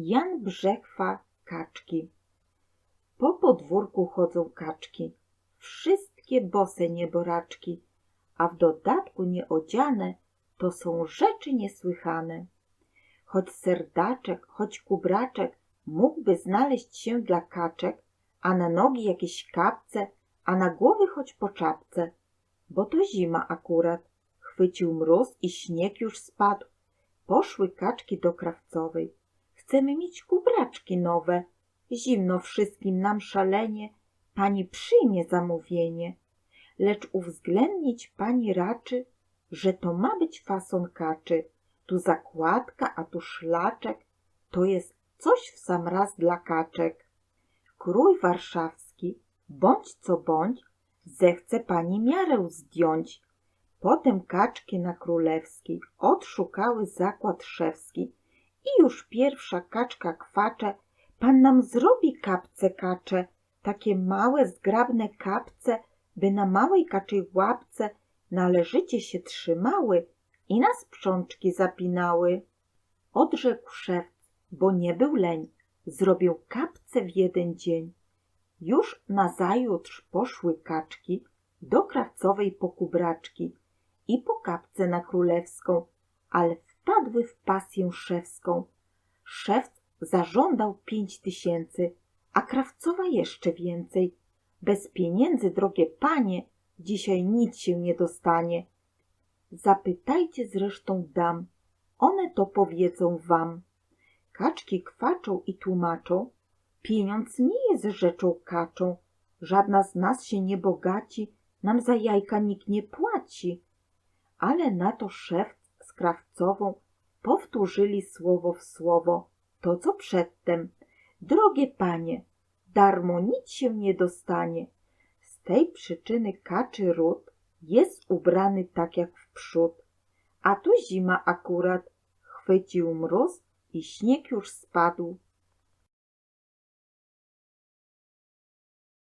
Jan Brzechwa kaczki. Po podwórku chodzą kaczki, wszystkie bose nieboraczki, a w dodatku nieodziane to są rzeczy niesłychane. Choć serdaczek, choć kubraczek mógłby znaleźć się dla kaczek, a na nogi jakieś kapce, a na głowy choć po czapce, bo to zima akurat. Chwycił mróz i śnieg już spadł. Poszły kaczki do krawcowej. Chcemy mieć kubraczki nowe. Zimno wszystkim nam szalenie. Pani przyjmie zamówienie. Lecz uwzględnić pani raczy, że to ma być fason kaczy. Tu zakładka, a tu szlaczek. To jest coś w sam raz dla kaczek. Krój warszawski, bądź co bądź, zechce pani miarę zdjąć. Potem kaczki na królewskiej odszukały zakład szewski i już pierwsza kaczka kwacze, pan nam zrobi kapce kacze, takie małe, zgrabne kapce, by na małej kaczej łapce należycie się trzymały i na sprzączki zapinały. Odrzekł szewc, bo nie był leń, zrobił kapce w jeden dzień. Już nazajutrz poszły kaczki do krawcowej po kubraczki i po kapce na królewską, ale wpadły w pasję szewską. Szewc zażądał pięć tysięcy, a krawcowa jeszcze więcej. Bez pieniędzy, drogie panie, dzisiaj nic się nie dostanie. Zapytajcie zresztą dam, one to powiedzą wam. Kaczki kwaczą i tłumaczą, pieniądz nie jest rzeczą kaczą, żadna z nas się nie bogaci, nam za jajka nikt nie płaci. Ale na to szewc z krawcową powtórzyli słowo w słowo to, co przedtem. Drogie panie, darmo nic się nie dostanie. Z tej przyczyny kaczy ród jest ubrany tak jak w przód. A tu zima akurat, chwycił mróz i śnieg już spadł.